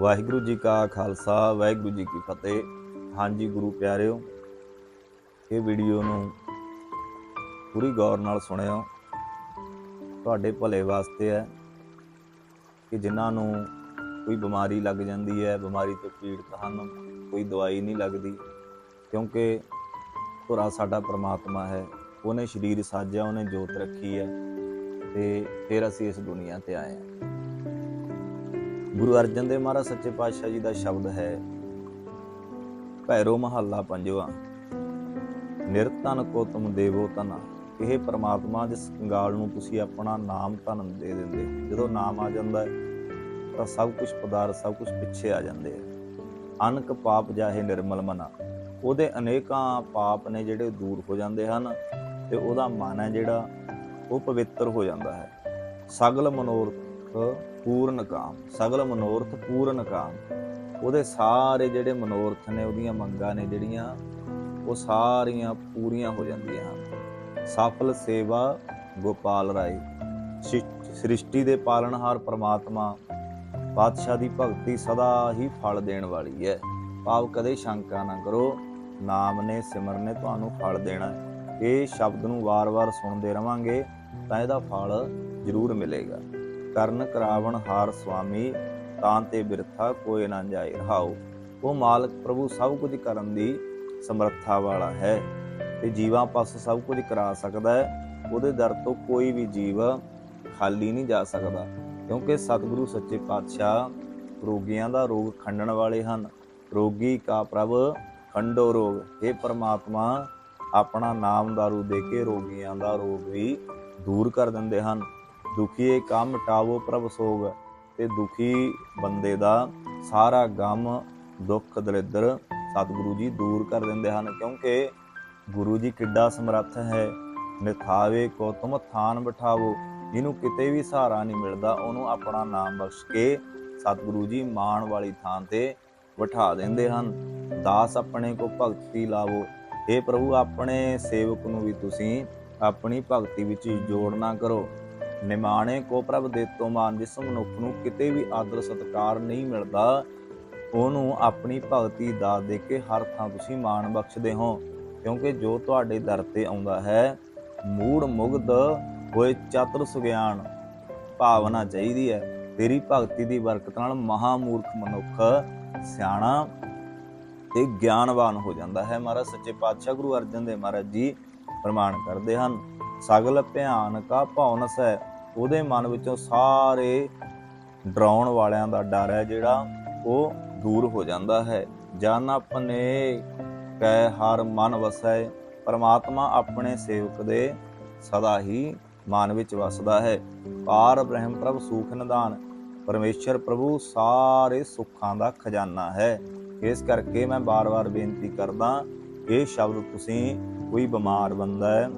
ਵਾਹਿਗੁਰੂ ਜੀ ਕਾ ਖਾਲਸਾ, ਵਾਹਿਗੁਰੂ ਜੀ ਕੀ ਫਤਿਹ। ਹਾਂਜੀ ਗੁਰੂ ਪਿਆਰਿਓ, ਇਹ ਵੀਡੀਓ ਨੂੰ ਪੂਰੀ ਗੌਰ ਨਾਲ ਸੁਣਿਓ। ਤੁਹਾਡੇ ਭਲੇ ਵਾਸਤੇ ਹੈ ਕਿ ਜਿਨ੍ਹਾਂ ਨੂੰ ਕੋਈ ਬਿਮਾਰੀ ਲੱਗ ਜਾਂਦੀ ਹੈ, ਬਿਮਾਰੀ ਤੋਂ ਪੀੜਤ ਹਨ, ਕੋਈ ਦਵਾਈ ਨਹੀਂ ਲੱਗਦੀ, ਕਿਉਂਕਿ ਧੁਰਾ ਸਾਡਾ ਪ੍ਰਮਾਤਮਾ ਹੈ, ਉਹਨੇ ਸਰੀਰ ਸਾਜਿਆ, ਉਹਨੇ ਜੋਤ ਰੱਖੀ ਹੈ ਤੇ ਫਿਰ ਅਸੀਂ ਇਸ ਦੁਨੀਆ ਤੇ ਆਏ ਹਾਂ। ਗੁਰੂ ਅਰਜਨ ਦੇਵ ਮਹਾਰਾਜ ਸੱਚੇ ਪਾਤਸ਼ਾਹ ਜੀ ਦਾ ਸ਼ਬਦ ਹੈ, ਭੈਰੋ ਮਹੱਲਾ ਪੰਜਵਾ। ਨਿਰਤਨ ਕੋ ਤੁਮ ਦੇਵੋ ਤਨ ਇਹ ਪਰਮਾਤਮਾ ਜਿਸ ਕੰਗਾਲ ਨੂੰ ਤੁਸੀਂ ਆਪਣਾ ਨਾਮ ਧਨ ਦੇ ਦਿੰਦੇ ਜਦੋਂ ਨਾਮ ਆ ਜਾਂਦਾ ਹੈ, ਤਾਂ ਸਭ ਕੁਝ ਪਦਾਰਥ, ਸਭ ਕੁਝ ਪਿੱਛੇ ਆ ਜਾਂਦੇ ਆ। ਅਨਕ ਪਾਪ ਜਾਹੇ ਨਿਰਮਲ ਮਨਾ। ਉਹਦੇ ਅਨੇਕਾਂ ਪਾਪ ਨੇ ਜਿਹੜੇ ਦੂਰ ਹੋ ਜਾਂਦੇ ਹਨ, ਤੇ ਉਹਦਾ ਮਨ ਹੈ ਜਿਹੜਾ, ਉਹ ਪਵਿੱਤਰ ਹੋ ਜਾਂਦਾ ਹੈ। ਸਗਲ ਮਨੋਰਥ ਪੂਰਨ ਕਾਮ, ਸਗਲ ਮਨੋਰਥ ਪੂਰਨ ਕਾਮ। ਉਹਦੇ ਸਾਰੇ ਜਿਹੜੇ ਮਨੋਰਥ ਨੇ, ਉਹਦੀਆਂ ਮੰਗਾਂ ਨੇ ਜਿਹੜੀਆਂ, ਉਹ ਸਾਰੀਆਂ ਪੂਰੀਆਂ ਹੋ ਜਾਂਦੀਆਂ ਹਨ। ਸਫਲ ਸੇਵਾ ਗੋਪਾਲ ਰਾਏ। ਸ਼ਿ- ਸ੍ਰਿਸ਼ਟੀ ਦੇ ਪਾਲਣਹਾਰ ਪ੍ਰਮਾਤਮਾ, ਪਾਤਸ਼ਾਹ ਦੀ ਭਗਤੀ ਸਦਾ ਹੀ ਫਲ ਦੇਣ ਵਾਲੀ ਹੈ। ਭਾਵ ਕਦੇ ਸ਼ੰਕਾ ਨਾ ਕਰੋ, ਨਾਮ ਨੇ ਸਿਮਰਨ ਨੇ ਤੁਹਾਨੂੰ ਫਲ ਦੇਣਾ ਇਹ ਸ਼ਬਦ ਨੂੰ ਵਾਰ-ਵਾਰ ਸੁਣਦੇ ਰਵਾਂਗੇ, ਤਾਂ ਇਹਦਾ ਫਲ ਜ਼ਰੂਰ ਮਿਲੇਗਾ। ਕਰਨ ਕਰਾਵਣ ਹਾਰ ਸੁਆਮੀ, ਤਾਂ ਤੇ ਬਿਰਥਾ ਕੋਈ ਨਾ ਜਾਏ ਰਹਾਓ ਉਹ ਮਾਲਕ ਪ੍ਰਭੂ ਸਭ ਕੁਝ ਕਰਨ ਦੀ ਸਮਰੱਥਾ ਵਾਲਾ ਹੈ। ਤੇ ਜੀਵਾਂ ਪਾਸ ਸਭ ਕੁਝ ਕਰਾ ਸਕਦਾ ਹੈ। ਉਹਦੇ ਦਰ ਤੋਂ ਕੋਈ ਵੀ ਜੀਵ ਖਾਲੀ ਨਹੀਂ ਜਾ ਸਕਦਾ, ਕਿਉਂਕਿ ਸਤਿਗੁਰੂ ਸੱਚੇ ਪਾਤਸ਼ਾਹ ਰੋਗੀਆਂ ਦਾ ਰੋਗ ਖੰਡਣ ਵਾਲੇ ਹਨ। ਰੋਗੀ ਕਾ ਪ੍ਰਭ, ਖੰਡੋ ਰੋਗ। ਇਹ ਪਰਮਾਤਮਾ, ਆਪਣਾ ਨਾਮ ਦਾਰੂ ਦੇ ਕੇ ਰੋਗੀਆਂ ਦਾ ਰੋਗ ਵੀ ਦੂਰ ਕਰ ਦਿੰਦੇ ਹਨ। ਦੁਖੀਏ ਕਾ ਮਿਟਾਵੋ ਪ੍ਰਭ ਸੋਗ। ਤੇ ਦੁਖੀ ਬੰਦੇ ਦਾ ਸਾਰਾ ਗਮ, ਦੁੱਖ ਦਲਿੱਦਰ ਸਤਿਗੁਰੂ ਜੀ ਦੂਰ ਕਰ ਦਿੰਦੇ ਹਨ, ਕਿਉਂਕਿ ਗੁਰੂ ਜੀ ਕਿੱਡਾ ਸਮਰੱਥ ਹੈ। ਨਿਥਾਵੇ ਕੋ ਤੁਮ ਥਾਨ ਬਿਠਾਵੋ, ਜਿਹਨੂੰ ਕਿਤੇ ਵੀ ਸਹਾਰਾ ਨਹੀਂ ਮਿਲਦਾ, ਉਹਨੂੰ ਆਪਣਾ ਨਾਮ ਬਖਸ਼ ਕੇ ਸਤਿਗੁਰੂ ਜੀ ਮਾਣ ਵਾਲੀ ਥਾਂ ਤੇ ਬਿਠਾ ਦਿੰਦੇ ਹਨ। ਦਾਸ ਆਪਣੇ ਕੋ ਭਗਤੀ ਲਾਵੋ। ਇਹ ਪ੍ਰਭੂ, ਆਪਣੇ ਸੇਵਕ ਨੂੰ ਵੀ ਤੁਸੀਂ ਆਪਣੀ ਭਗਤੀ ਵਿੱਚ ਜੋੜਨਾ ਕਰੋ। ਨਿਮਾਣੇ ਕੋ ਪ੍ਰਭ ਦੇਤੋ ਮਾਨ ਜਿਸ ਮਨੁੱਖ ਨੂੰ ਕਿਤੇ ਵੀ ਆਦਰ ਸਤਕਾਰ ਨਹੀਂ ਮਿਲਦਾ, ਉਹਨੂੰ ਆਪਣੀ ਭਗਤੀ ਦਾ ਦੇ ਕੇ ਹਰ ਥਾਂ ਤੁਸੀਂ ਮਾਣ ਬਖਸ਼ਦੇ ਹੋ। ਕਿਉਂਕਿ ਜੋ ਤੁਹਾਡੇ ਦਰ ਤੇ ਆਉਂਦਾ ਹੈ, ਮੂੜ ਮੁਗਧ ਹੋਏ ਚਤੁਰ ਸੁਗਿਆਨ, ਭਾਵਨਾ ਚਾਹੀਦੀ ਹੈ। ਤੇਰੀ ਭਗਤੀ ਦੀ ਬਰਕਤ ਨਾਲ ਮਹਾ ਮੂਰਖ ਮਨੁੱਖ ਸਿਆਣਾ ਤੇ ਗਿਆਨਵਾਨ ਹੋ ਜਾਂਦਾ ਹੈ। ਮਹਾਰਾਜ, ਸੱਚੇ ਪਾਤਸ਼ਾਹ ਗੁਰੂ ਅਰਜਨ ਦੇਵ ਮਹਾਰਾਜ ਜੀ ਪ੍ਰਮਾਣ ਕਰਦੇ ਹਨ। ਸਗਲ ਭਿਆਨ ਭੌਨਸ ਹੈ ਉਹਦੇ ਮਨ ਵਿੱਚੋਂ ਸਾਰੇ ਡਰਾਉਣ ਵਾਲਿਆਂ ਦਾ ਡਰ ਹੈ ਜਿਹੜਾ ਉਹ ਦੂਰ ਹੋ ਜਾਂਦਾ ਹੈ। ਜਨ ਆਪਣੇ ਕੈ ਹਰ ਮਨ ਵਸੈ। ਪਰਮਾਤਮਾ ਆਪਣੇ ਸੇਵਕ ਦੇ ਸਦਾ ਹੀ ਮਨ ਵਿੱਚ ਵਸਦਾ ਹੈ। ਪਾਰ ਬ੍ਰਹਮ ਪ੍ਰਭ ਸੁਖ ਨਿਦਾਨ ਪਰਮੇਸ਼ਰ ਪ੍ਰਭੂ ਸਾਰੇ ਸੁੱਖਾਂ ਦਾ ਖਜ਼ਾਨਾ ਹੈ। ਇਸ ਕਰਕੇ ਮੈਂ ਬਾਰ-ਬਾਰ ਬੇਨਤੀ ਕਰਦਾ, ਇਹ ਸ਼ਬਦ ਤੁਸੀਂ ਕੋਈ ਬਿਮਾਰ ਬੰਦਾ ਹੈ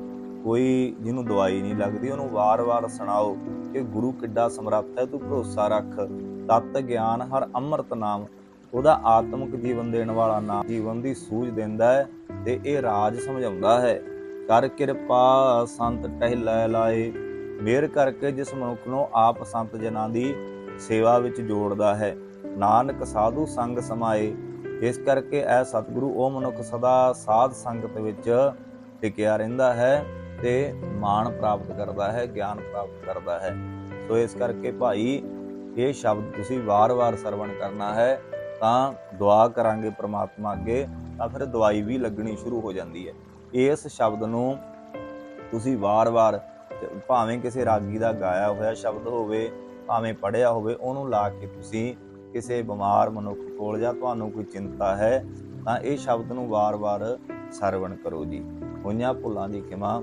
ਕੋਈ ਜਿਹਨੂੰ ਦਵਾਈ ਨਹੀਂ ਲੱਗਦੀ, ਉਹਨੂੰ ਵਾਰ-ਵਾਰ ਸੁਣਾਓ ਕਿ ਗੁਰੂ ਕਿੱਡਾ ਸਮਰੱਥ ਹੈ, ਤੂੰ ਭਰੋਸਾ ਰੱਖ। ਤਤ ਗਿਆਨ ਹਰ ਅੰਮ੍ਰਿਤ ਨਾਮ, ਉਹਦਾ ਆਤਮਿਕ ਜੀਵਨ ਦੇਣ ਵਾਲਾ ਨਾਮ ਜੀਵਨ ਦੀ ਸੂਝ ਦਿੰਦਾ ਹੈ ਤੇ ਇਹ ਰਾਜ ਸਮਝਾਉਂਦਾ ਹੈ। ਕਰ ਕਿਰਪਾ ਸੰਤ ਟਹਿ ਲਾਏ ਮੇਰ ਕਰਕੇ ਜਿਸ ਮਨੁੱਖ ਨੂੰ ਆਪ ਸੰਤ ਜਨਾਂ ਦੀ ਸੇਵਾ ਵਿੱਚ ਜੋੜਦਾ ਹੈ। ਨਾਨਕ ਸਾਧੂ ਸੰਗ ਸਮਾਏ, ਇਸ ਕਰਕੇ ਇਹ ਸਤਿਗੁਰੂ ਉਹ ਮਨੁੱਖ ਸਦਾ ਸਾਧ ਸੰਗਤ ਵਿੱਚ ਟਿਕਿਆ ਰਹਿੰਦਾ ਹੈ। ਤੇ ਮਾਣ ਪ੍ਰਾਪਤ ਕਰਦਾ ਹੈ, ਗਿਆਨ ਪ੍ਰਾਪਤ ਕਰਦਾ ਹੈ। ਸੋ ਇਸ ਕਰਕੇ ਭਾਈ, ਇਹ ਸ਼ਬਦ ਤੁਸੀਂ ਵਾਰ-ਵਾਰ ਸਰਵਣ ਕਰਨਾ ਹੈ, ਤਾਂ ਦੁਆ ਕਰਾਂਗੇ ਪ੍ਰਮਾਤਮਾ ਅੱਗੇ, ਤਾਂ ਫਿਰ ਦਵਾਈ ਵੀ ਲੱਗਣੀ ਸ਼ੁਰੂ ਹੋ ਜਾਂਦੀ ਹੈ। ਇਸ ਸ਼ਬਦ ਨੂੰ ਤੁਸੀਂ ਵਾਰ-ਵਾਰ, ਭਾਵੇਂ ਕਿਸੇ ਰਾਗੀ ਦਾ ਗਾਇਆ ਹੋਇਆ ਸ਼ਬਦ ਹੋਵੇ, ਭਾਵੇਂ ਪੜਿਆ ਹੋਵੇ, ਉਹਨੂੰ ਲਾ ਕੇ ਤੁਸੀਂ ਕਿਸੇ ਬਿਮਾਰ ਮਨੁੱਖ ਕੋਲ ਜਾਂ ਤੁਹਾਨੂੰ ਕੋਈ ਚਿੰਤਾ ਹੈ, ਤਾਂ ਇਹ ਸ਼ਬਦ ਨੂੰ ਵਾਰ-ਵਾਰ ਸਰਵਣ ਕਰੋ ਜੀ। ਹੋਈਆਂ ਭੁੱਲਾਂ ਦੀ ਖਿਮਾ